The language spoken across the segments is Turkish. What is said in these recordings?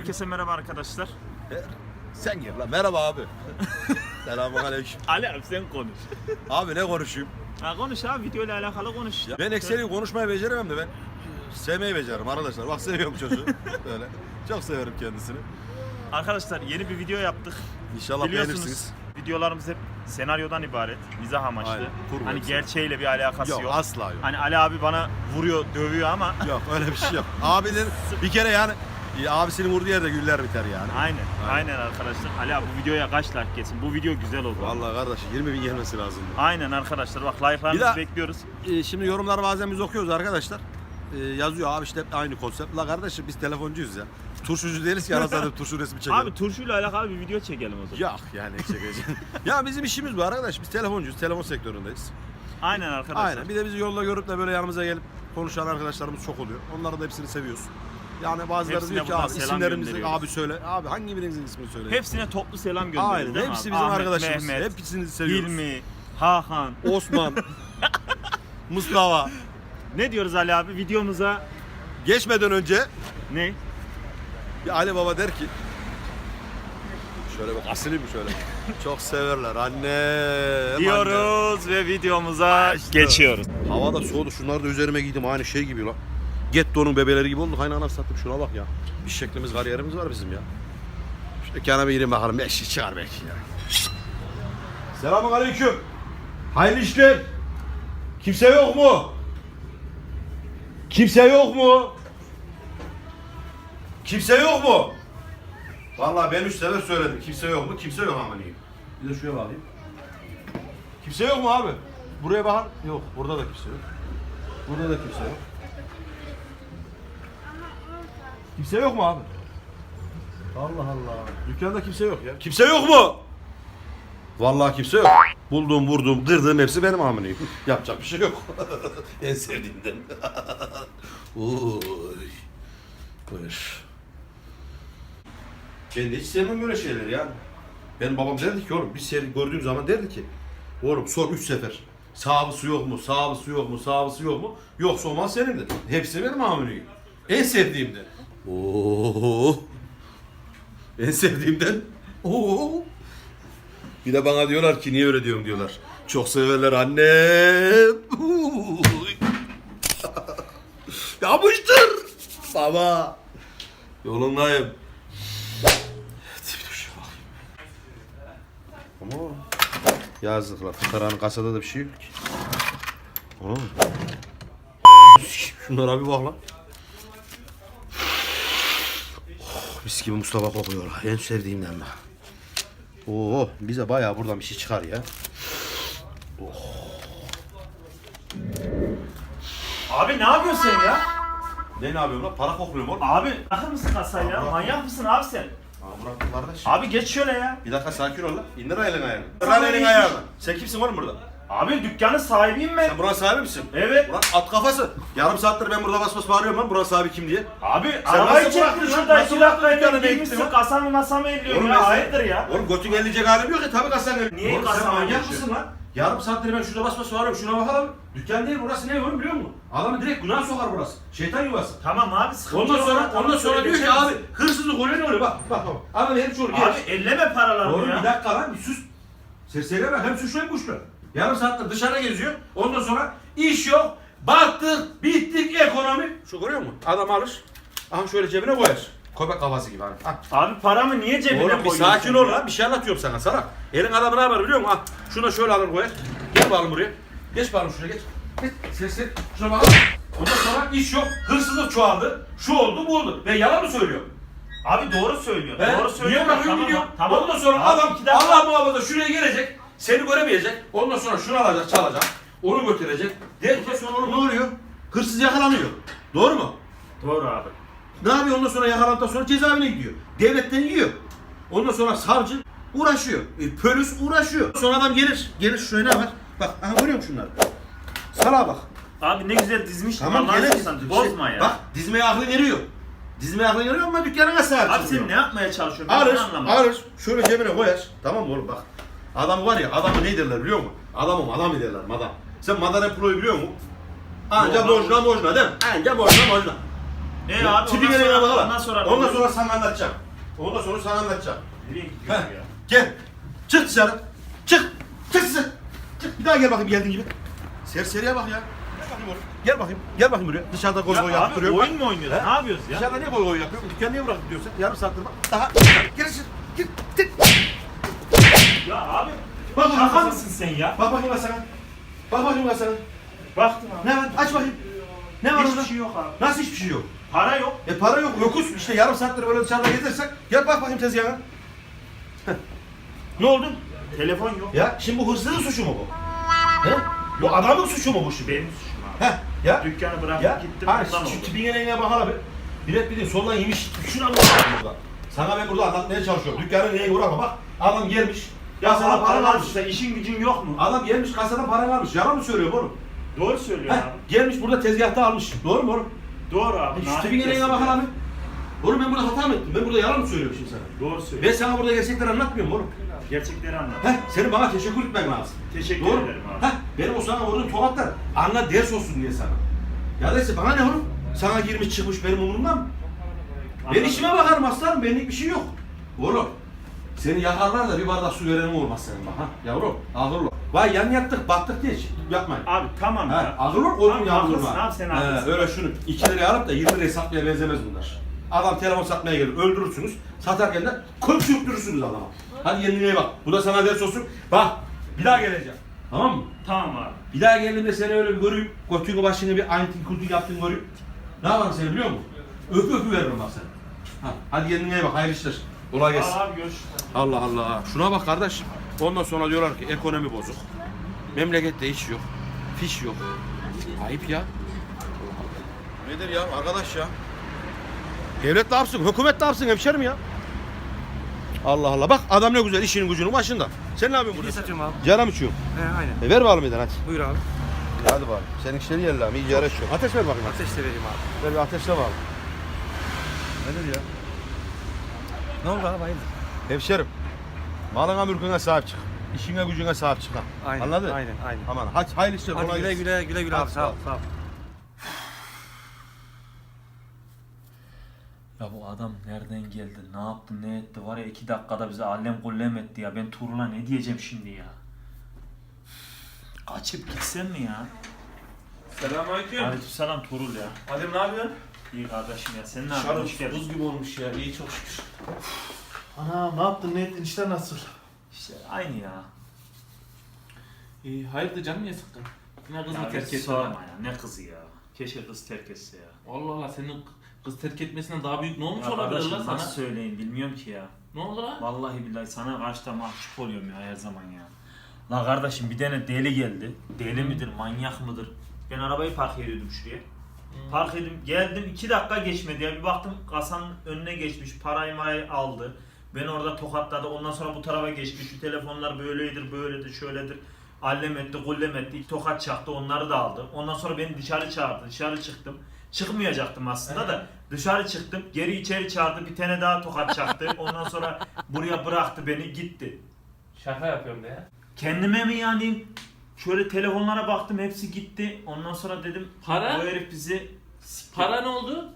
Herkese merhaba arkadaşlar. Sen gir lan. Merhaba abi. Selamun aleyküm. Ali abi sen konuş. Abi ne konuşayım? Ha konuş abi video ile alakalı konuş. Ben ekseri konuşmayı beceremem de ben sevmeyi beceririm arkadaşlar. Bak seviyorum çocuğu. Böyle. Çok severim kendisini. Arkadaşlar yeni bir video yaptık. İnşallah beğenirsiniz. videolarımız hep senaryodan ibaret. Mizah amaçlı. Aynen, kurgu hani hepsi. gerçeğiyle bir alakası Yok, yok. asla yok. Hani Ali abi bana vuruyor, dövüyor ama Yok öyle bir şey yok. Abinin bir kere yani ya abisinin vurduğu yerde güller biter yani. aynen, Aynen. arkadaşlar. Ali abi bu videoya kaç like gelsin? Bu video güzel oldu. Vallahi kardeş 20 bin gelmesi lazım. Aynen arkadaşlar bak Bir like'larınızı bekliyoruz. Ee, şimdi yorumları bazen biz okuyoruz arkadaşlar. Ee, yazıyor abi işte hep aynı konsept. La kardeşim biz telefoncuyuz ya. Turşucu değiliz ki anasını turşu resmi çekelim. Abi turşuyla alakalı bir video çekelim o zaman. Yok yani çekeceğim. ya bizim işimiz bu arkadaş. Biz telefoncuyuz. Telefon sektöründeyiz. Aynen arkadaşlar. Aynen. Bir de bizi yolda görüp de böyle yanımıza gelip konuşan arkadaşlarımız çok oluyor. Onların da hepsini seviyoruz. Yani bazıları Hepsine diyor ki buradan abi selam isimlerimizi gönderiyoruz. abi söyle. Abi hangi birinizin ismini söyle. Hepsine toplu selam gönderiyoruz Aynen. değil mi Hepsi abi? bizim Ahmet, arkadaşımız. Mehmet, Hepsini seviyoruz. Hilmi, Hakan. Osman. Mustafa. Ne diyoruz Ali abi? Videomuza Geçmeden önce ne? bir Ali Baba der ki Şöyle bak asili mi şöyle? Çok severler anne. Diyoruz ve videomuza geçiyoruz. Hava da soğudu. Şunları da üzerime giydim. Aynı şey gibi lan. Getto'nun bebeleri gibi olduk. Aynı ana sattım. Şuna bak ya. Bir şeklimiz, kariyerimiz var bizim ya. Şu dükkana bir gireyim bakalım. Beş iş çıkar belki ya. Selamun aleyküm. Hayırlı işler. Kimse yok mu? Kimse yok mu? Kimse yok mu? Vallahi ben üç sefer söyledim. Kimse yok mu? Kimse yok ama niye? Bir de şuraya bakayım. Kimse yok mu abi? Buraya bakın. Yok. Burada da kimse yok. Burada da kimse yok. Kimse yok mu abi? Allah Allah. Dükkanda kimse yok ya. Kimse yok mu? Vallahi kimse yok. Bulduğum, vurduğum, kırdığım hepsi benim amineyim. Yapacak bir şey yok. en sevdiğimden. Oy. Buyur. Ben de hiç sevmem böyle şeyleri ya. Benim babam derdi ki oğlum bir seri gördüğüm zaman derdi ki oğlum sor üç sefer. Sağısı yok mu? Sağısı yok mu? Sağısı yok mu? Yoksa olmaz senindir. Hepsi benim amineyim. En sevdiğimden. Oo. En sevdiğimden. Oo. Bir de bana diyorlar ki niye öyle diyorum diyorlar. Çok severler annem. Yapıştır. Baba. Yolundayım. Ama yazdıklar. Fıkaranın kasada da bir şey yok ki. Ana. Şunlara bir bak lan. Oh, mis gibi Mustafa kokuyor. En sevdiğimden ben. Oo, bize bayağı buradan bir şey çıkar ya. Abi ne yapıyorsun sen ya? Ne ne yapıyorum lan? Para kokluyorum oğlum. Abi bırakır mısın kasayı ya? Abi, Manyak mısın abi sen? Aa, bırak kardeş. Abi geç şöyle ya. Bir dakika sakin ol lan. İndir ayağını. Sana Lan elini ayağını. Sen kimsin oğlum burada? Abi dükkanın sahibiyim ben. Sen buranın sahibi misin? Evet. Ulan at kafası. Yarım saattir ben burada bas bas bağırıyorum lan. Buranın sahibi kim diye. Abi Sen arabayı nasıl bıraktın çektin lan? şurada Nasıl iki bıraktın dükkanı, ne giymişsin gittin lan? kasamı masamı Oğlum ya ben hayırdır ya. Oğlum götün eleyecek halim yok ya. Tabii kasan el. Niye Oğlum kasan sen manyak eleyecek? mısın lan? Yarım saattir ben şurada bas bas bağırıyorum. Şuna bakalım. Dükkan değil burası ne oğlum biliyor musun? Adamı direkt günah sokar burası. Şeytan yuvası. Tamam abi sıkıntı Ondan yok. sonra Tamam, ondan sonra diyor ki abi hırsızlık oluyor ne oluyor bak bak bak. Adam herif şöyle Abi elleme paralarını Oğlum ya. bir dakika lan bir sus. Serseriye bak hem suçlu hem kuşlu. Yarım saattir dışarı geziyor. Ondan sonra iş yok. Battık, bittik, ekonomi. Şu görüyor musun? Adam alır. Aha şöyle cebine koyar. Köpek kafası gibi hani. Ha. Abi paramı niye cebine Oğlum bir sakin ol lan. Bir şey anlatıyorum sana salak. Elin adamı ne yapar biliyor musun? Ha. Şuna şöyle alır koyar. Gel bakalım buraya. Geç bakalım şuraya geç. Geç. Sesli. Şuna bakalım. Ondan sonra iş yok. Hırsızlık çoğaldı. Şu oldu bu oldu. Ben yalan mı söylüyorum? Abi doğru söylüyor. He? Doğru söylüyor. Niye bırakıyorsun Tamam, gidiyor? Tamam. Ondan sonra Abi adam Allah muhafaza şuraya gelecek. Seni göremeyecek. Ondan sonra şunu alacak, çalacak. Onu götürecek. Derken sonra oğlum ne oluyor? Hırsız yakalanıyor. Doğru mu? Doğru abi. Ne yapıyor ondan sonra yakalandıktan sonra cezaevine gidiyor. Devletten yiyor. Ondan sonra savcı uğraşıyor. E, polis uğraşıyor. Sonra adam gelir. Gelir ne var? Bak aha görüyor musun şunları? Salağa bak. Abi ne güzel dizmiş. Tamam gelir. Bozma ya. Bak dizmeye aklı veriyor. Dizmeye aklı veriyor ama dükkanına sahip Abi sen ne yapmaya çalışıyorsun? Alır, alır. Şöyle cebine koyar. Tamam mı oğlum bak. Adam var ya, adamı ne derler biliyor musun? Adamım adam derler, madam. Sen Madame Pro'yu biliyor musun? Anca mojna mojna değil mi? Anca mojna mojna. E abi Tipine ondan sonra, bakalım. ondan sonra. Ondan sonra sana anlatacağım. Ondan sonra sana anlatacağım. Nereye gidiyorsun Heh, ya? Gel. Çık dışarı. Çık. Çık dışarı. Çık. Bir daha gel bakayım geldiğin gibi. Serseriye bak ya. Gel bakayım oğlum. Gel bakayım. Gel bakayım buraya. Dışarıda gol gol Ya yapıp duruyor. oyun mu oynuyorsun? Ne yapıyoruz ya? Dışarıda niye gol gol yapıyor? Dükkanı niye bırakıp diyorsun? Yarım saattir bak. Daha. Gel. Gir. Gir. Ya abi Bak bakayım şaka mısın sen ya? Bak bakayım ben sana. Bak bakayım ben sana. Baktım abi. Ne var? Aç bakayım. Ne var Hiçbir orada? şey yok abi. Nasıl hiçbir şey yok? Para yok. E para yok. Yokuz. İşte yarım saattir böyle dışarıda gezersek. Gel bak bakayım tezgahına. ne oldu? Telefon yok. Ya şimdi bu hırsızın suçu mu bu? He? Bu adamın suçu mu bu şimdi? Benim suçum abi. He? Ya? Dükkanı bırakıp Ya? gittim Ha, ondan şu oldu. tipin rengine bak abi. Bilet bildiğin soldan yemiş. Şuna bak burada. Sana ben burada anlatmaya çalışıyorum. Dükkanın neyine uğrama bak. Adam gelmiş. Ya sana para varmış. aşkına, işin gücün yok mu? Adam gelmiş kasadan para varmış. Yalan mı söylüyor oğlum? Doğru söylüyorsun He? abi. Gelmiş burada tezgahta almış. Doğru mu oğlum? Doğru abi. Şu tipin rengine olsun bak ya. abi. Oğlum ben burada hata mı ettim? Ben burada yalan mı söylüyorum şimdi sana? Doğru söylüyorsun. Ben sana burada gerçekleri anlatmıyorum oğlum. Gerçekleri anlat. Heh, senin bana teşekkür etmen lazım. Teşekkür Doğru. ederim abi. Heh, benim o sana vurduğum tokatlar anla ders olsun diye sana. Ya da bana ne oğlum? Sana girmiş çıkmış benim umurumda mı? Ben Anladım. işime bakarım aslanım benlik bir şey yok. Oğlum seni yakarlar da bir bardak su veren olmaz senin bak ha yavrum ağır ol. Vay yan yattık battık diye şey yapmayın. Abi tamam Ha, ya. ağır ol oğlum Abi, yavrum haklısın abi, sen haklısın. öyle şunu 2 liraya alıp da 20 liraya satmaya benzemez bunlar. Adam telefon satmaya gelir öldürürsünüz. Satarken de kılıç yüktürürsünüz adama. Hadi kendine bak. Bu da sana ders olsun. Bak bir daha geleceğim. Tamam mı? Tamam abi. Bir daha geldiğimde seni öyle bir göreyim. Götünü başını bir aynı kultun yaptığını göreyim. Ne yaparım seni biliyor musun? Öpü öpü veririm bak sana. Ha, hadi kendine iyi bak. Hayırlı işler. Kolay gelsin. Al abi görüşürüz. Allah Allah. Şuna bak kardeş. Ondan sonra diyorlar ki ekonomi bozuk. Memlekette iş yok. Fiş yok. Ayıp ya. Nedir ya arkadaş ya? Devlet ne yapsın? Hükümet ne yapsın hemşerim ya? Allah Allah. Bak adam ne güzel işinin gücünün başında. Sen ne yapıyorsun burada? satıyorum abi. Canım içiyorum. He aynen. E ver bakalım bir tane hadi. Buyur abi. Hadi bakalım. Senin işleri yerler abi. İyice araç yok. Ateş ver bakayım. Ateş de vereyim abi. Ver bir ateşle bakalım. Nedir ya? Ne oldu abi hayırdır? Hemşerim. Malına mülküne sahip çık. İşine gücüne sahip çık. Aynen. Anladın? Aynen aynen. Aman hadi hayırlı işler. Hadi kolay güle gelsin. güle güle güle abi sağ ol. Sağ ol. Ya bu adam nereden geldi, ne yaptı, ne etti var ya iki dakikada bize allem kullem etti ya. Ben Tuğrul'a ne diyeceğim şimdi ya? Kaçıp gitsem mi ya? Selamünaleyküm. Aleykümselam Tuğrul ya. Adem ne yapıyorsun? İyi kardeşim ya sen ne yapıyorsun? Hoş Şarap geldin. buz gibi olmuş ya. İyi çok şükür. Ana ne yaptın ne ettin işler nasıl? İşte aynı ya. İyi hayırdır canım niye sıktın? Yine kız mı Ya terk etti sorma ya. Ne kızı ya. Keşke kız terk etse ya. Allah Allah senin kız terk etmesinden daha büyük ne olmuş Ya olabilir kardeşim lan sana? nasıl söyleyeyim bilmiyorum ki ya. Ne oldu lan? Vallahi billahi sana karşı da mahcup oluyorum ya her zaman ya. La kardeşim bir tane deli geldi. Deli midir, manyak mıdır? Ben arabayı park ediyordum şuraya. Park edip geldim iki dakika geçmedi ya. Bir baktım kasanın önüne geçmiş parayı marayı aldı. Beni orada tokatladı. Ondan sonra bu tarafa geçti. Şu telefonlar böyledir, böyledir, şöyledir. Allem etti, gullem etti. İlk tokat çaktı. Onları da aldı. Ondan sonra beni dışarı çağırdı. Dışarı çıktım. Çıkmayacaktım aslında da. Dışarı çıktım. Geri içeri çağırdı. Bir tane daha tokat çaktı. Ondan sonra buraya bıraktı beni. Gitti. Şaka yapıyorum de ya. Kendime mi yani şöyle telefonlara baktım hepsi gitti. Ondan sonra dedim Para? bu herif bizi sikti. Para ne oldu?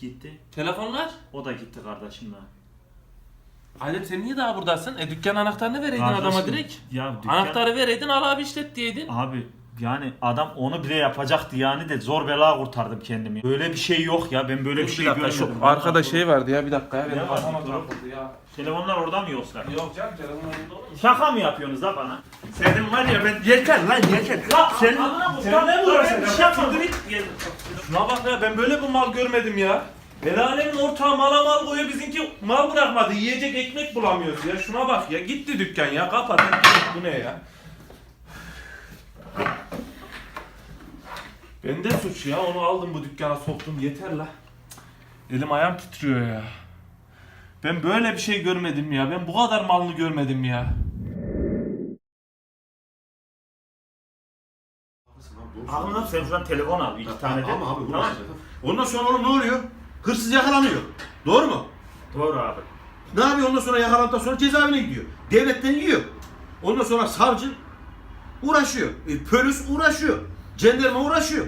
gitti. Telefonlar? O da gitti kardeşim daha. Adem sen niye daha buradasın? E dükkan anahtarını vereydin adama Kardeşim, direkt. Ya dükkan... Anahtarı vereydin al abi işlet diyeydin. Abi yani adam onu bile yapacaktı yani de zor bela kurtardım kendimi. Böyle bir şey yok ya ben böyle bir şey görmedim. arkada şey vardı ya bir dakika ya Ne benim var? kafama takıldı ya. Telefonlar orada mı yoksa? Yok canım telefonun orada olur mu? Şaka mı yapıyorsunuz la bana? Senin var ya ben... Yeter lan yeter. La Sen- sen, sen ne uğraşıyorsun? Bir şey yapmadım. Şuna bak ya ben böyle bir mal görmedim ya. El alemin ortağı mala mal koyuyor bizimki mal bırakmadı. Yiyecek ekmek bulamıyoruz ya. Şuna bak ya gitti dükkan ya kapat. Bu ne ya? Bende suç ya onu aldım bu dükkana soktum yeter la. Elim ayağım titriyor ya. Ben böyle bir şey görmedim ya. Ben bu kadar malını görmedim ya. Aklımda sen şuradan telefon al iki tane de. Ama abi bu Tamam. nasıl? Ondan sonra oğlum ne oluyor? Hırsız yakalanıyor. Doğru mu? Doğru abi. Ne yapıyor ondan sonra yakalandıktan sonra cezaevine gidiyor. Devletten yiyor. Ondan sonra savcı uğraşıyor. E, polis uğraşıyor. Jandarma uğraşıyor.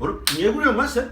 Oğlum niye vuruyorsun lan sen?